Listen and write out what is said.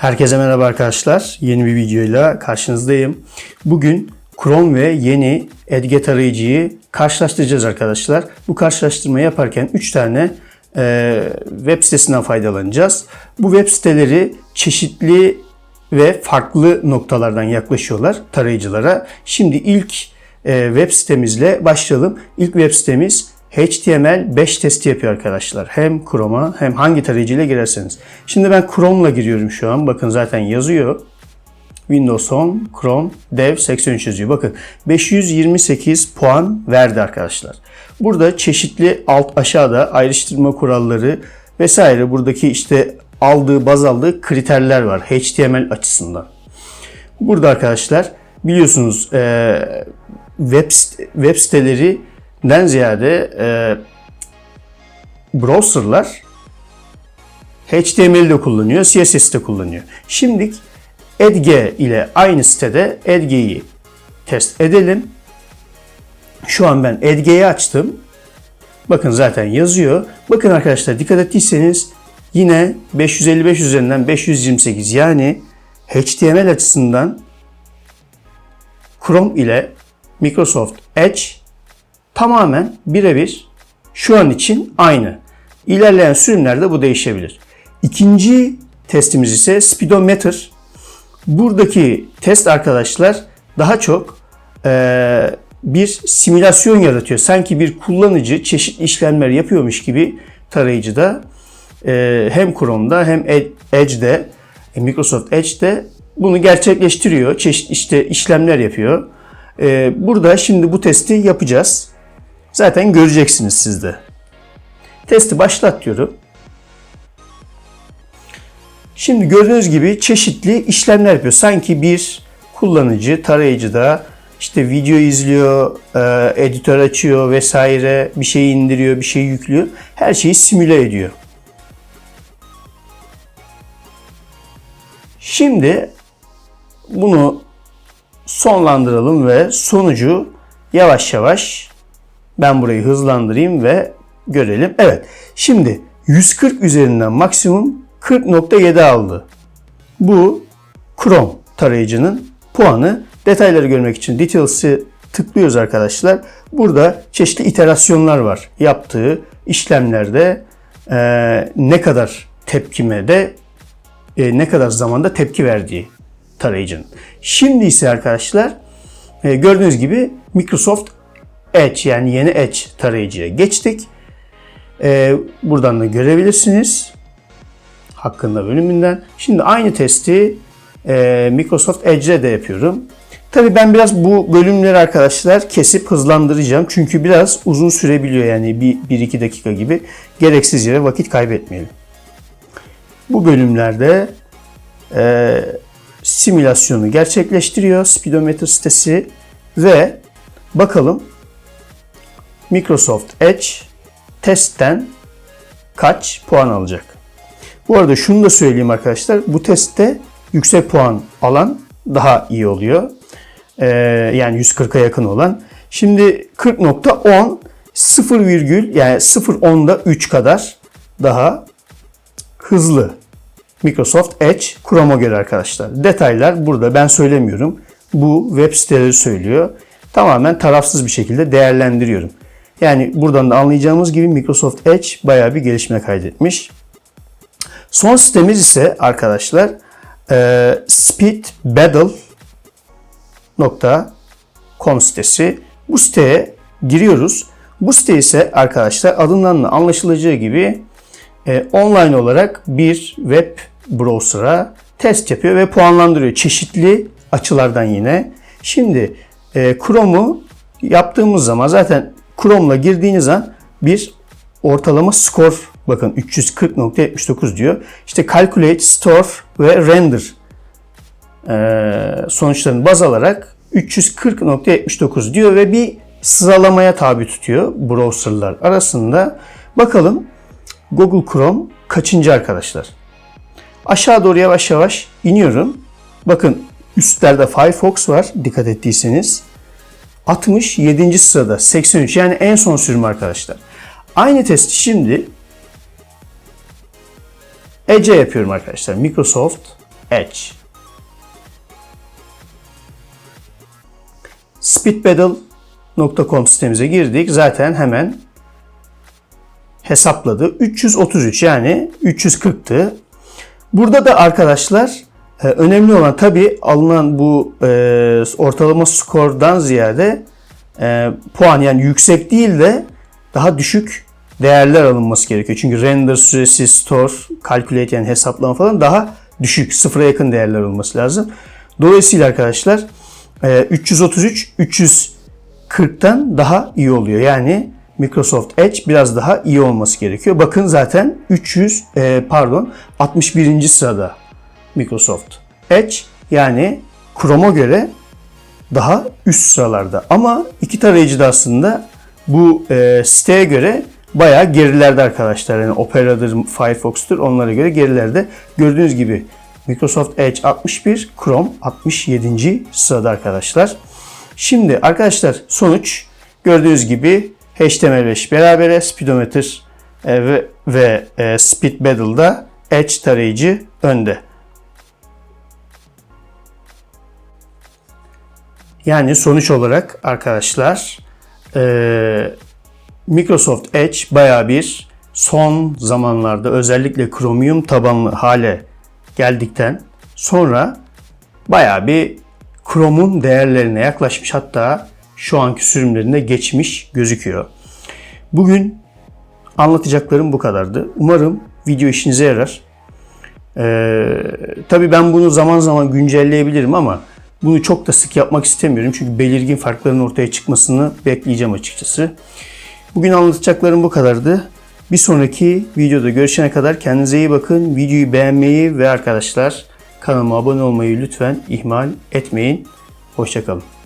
Herkese merhaba arkadaşlar. Yeni bir videoyla karşınızdayım. Bugün Chrome ve yeni Edge tarayıcıyı karşılaştıracağız arkadaşlar. Bu karşılaştırmayı yaparken 3 tane e, web sitesinden faydalanacağız. Bu web siteleri çeşitli ve farklı noktalardan yaklaşıyorlar tarayıcılara. Şimdi ilk e, web sitemizle başlayalım. İlk web sitemiz HTML5 testi yapıyor arkadaşlar. Hem Chrome'a hem hangi tarayıcıyla girerseniz. Şimdi ben Chrome'la giriyorum şu an. Bakın zaten yazıyor. Windows 10, Chrome, Dev 83 yazıyor. Bakın 528 puan verdi arkadaşlar. Burada çeşitli alt aşağıda ayrıştırma kuralları vesaire buradaki işte aldığı baz aldığı kriterler var HTML açısından. Burada arkadaşlar biliyorsunuz web, web sitelerinden ziyade e, browserlar HTML de kullanıyor, CSS de kullanıyor. Şimdi Edge ile aynı sitede Edge'yi test edelim. Şu an ben Edge'yi açtım. Bakın zaten yazıyor. Bakın arkadaşlar dikkat ettiyseniz yine 555 üzerinden 528 yani HTML açısından Chrome ile Microsoft Edge tamamen birebir şu an için aynı. İlerleyen sürümlerde bu değişebilir. İkinci testimiz ise Speedometer. Buradaki test arkadaşlar daha çok e, bir simülasyon yaratıyor. Sanki bir kullanıcı çeşitli işlemler yapıyormuş gibi tarayıcıda e, hem Chrome'da hem Edge'de e, Microsoft Edge'de bunu gerçekleştiriyor. Çeşitli işte işlemler yapıyor. E, burada şimdi bu testi yapacağız. Zaten göreceksiniz siz de. Testi başlat diyorum. Şimdi gördüğünüz gibi çeşitli işlemler yapıyor. Sanki bir kullanıcı tarayıcıda işte video izliyor, e, editör açıyor vesaire, bir şey indiriyor, bir şey yüklüyor. Her şeyi simüle ediyor. Şimdi bunu sonlandıralım ve sonucu yavaş yavaş ben burayı hızlandırayım ve görelim. Evet. Şimdi 140 üzerinden maksimum 40.7 aldı. Bu Chrome tarayıcının puanı. Detayları görmek için Details'ı tıklıyoruz arkadaşlar. Burada çeşitli iterasyonlar var. Yaptığı işlemlerde e, ne kadar tepkime de e, ne kadar zamanda tepki verdiği tarayıcının. Şimdi ise arkadaşlar e, gördüğünüz gibi Microsoft Edge yani yeni Edge tarayıcıya geçtik. E, buradan da görebilirsiniz hakkında bölümünden. Şimdi aynı testi e, Microsoft Edge'de de yapıyorum. Tabii ben biraz bu bölümleri arkadaşlar kesip hızlandıracağım. Çünkü biraz uzun sürebiliyor yani 1-2 dakika gibi. Gereksiz yere vakit kaybetmeyelim. Bu bölümlerde e, simülasyonu gerçekleştiriyor Speedometer sitesi ve bakalım Microsoft Edge testten kaç puan alacak? Bu arada şunu da söyleyeyim arkadaşlar. Bu testte yüksek puan alan daha iyi oluyor. Ee, yani 140'a yakın olan. Şimdi 40.10 0, yani 0.10'da 3 kadar daha hızlı. Microsoft Edge Chrome'a göre arkadaşlar. Detaylar burada ben söylemiyorum. Bu web siteleri söylüyor. Tamamen tarafsız bir şekilde değerlendiriyorum. Yani buradan da anlayacağımız gibi Microsoft Edge bayağı bir gelişme kaydetmiş. Son sitemiz ise arkadaşlar e, speedbattle.com sitesi. Bu siteye giriyoruz. Bu site ise arkadaşlar adından da anlaşılacağı gibi e, online olarak bir web browser'a test yapıyor ve puanlandırıyor. Çeşitli açılardan yine. Şimdi e, Chrome'u yaptığımız zaman zaten Chrome'la girdiğiniz zaman bir ortalama skor bakın 340.79 diyor. İşte calculate, store ve render sonuçlarını baz alarak 340.79 diyor ve bir sıralamaya tabi tutuyor browserlar arasında. Bakalım Google Chrome kaçıncı arkadaşlar? Aşağı doğru yavaş yavaş iniyorum. Bakın üstlerde Firefox var dikkat ettiyseniz. 67. sırada 83 yani en son sürüm arkadaşlar. Aynı testi şimdi Edge yapıyorum arkadaşlar. Microsoft Edge. Speedbattle.com sitemize girdik. Zaten hemen hesapladı. 333 yani 340'tı. Burada da arkadaşlar önemli olan tabi alınan bu e, ortalama skordan ziyade e, puan yani yüksek değil de daha düşük değerler alınması gerekiyor. Çünkü render süresi, store, calculate yani hesaplama falan daha düşük, sıfıra yakın değerler olması lazım. Dolayısıyla arkadaşlar e, 333 340'tan daha iyi oluyor. Yani Microsoft Edge biraz daha iyi olması gerekiyor. Bakın zaten 300 e, pardon 61. sırada Microsoft Edge yani Chrome'a göre daha üst sıralarda. Ama iki tarayıcı da aslında bu e, siteye göre bayağı gerilerde arkadaşlar. Yani Opera'dır, Firefox'tur onlara göre gerilerde. Gördüğünüz gibi Microsoft Edge 61, Chrome 67. sırada arkadaşlar. Şimdi arkadaşlar sonuç gördüğünüz gibi HTML5 berabere Speedometer e, ve, ve e, Speed Battle'da Edge tarayıcı önde. Yani sonuç olarak arkadaşlar e, Microsoft Edge baya bir son zamanlarda özellikle Chromium tabanlı hale geldikten sonra baya bir Chrome'un değerlerine yaklaşmış hatta şu anki sürümlerinde geçmiş gözüküyor. Bugün anlatacaklarım bu kadardı. Umarım video işinize yarar. Ee, tabii ben bunu zaman zaman güncelleyebilirim ama bunu çok da sık yapmak istemiyorum. Çünkü belirgin farkların ortaya çıkmasını bekleyeceğim açıkçası. Bugün anlatacaklarım bu kadardı. Bir sonraki videoda görüşene kadar kendinize iyi bakın. Videoyu beğenmeyi ve arkadaşlar kanalıma abone olmayı lütfen ihmal etmeyin. Hoşçakalın.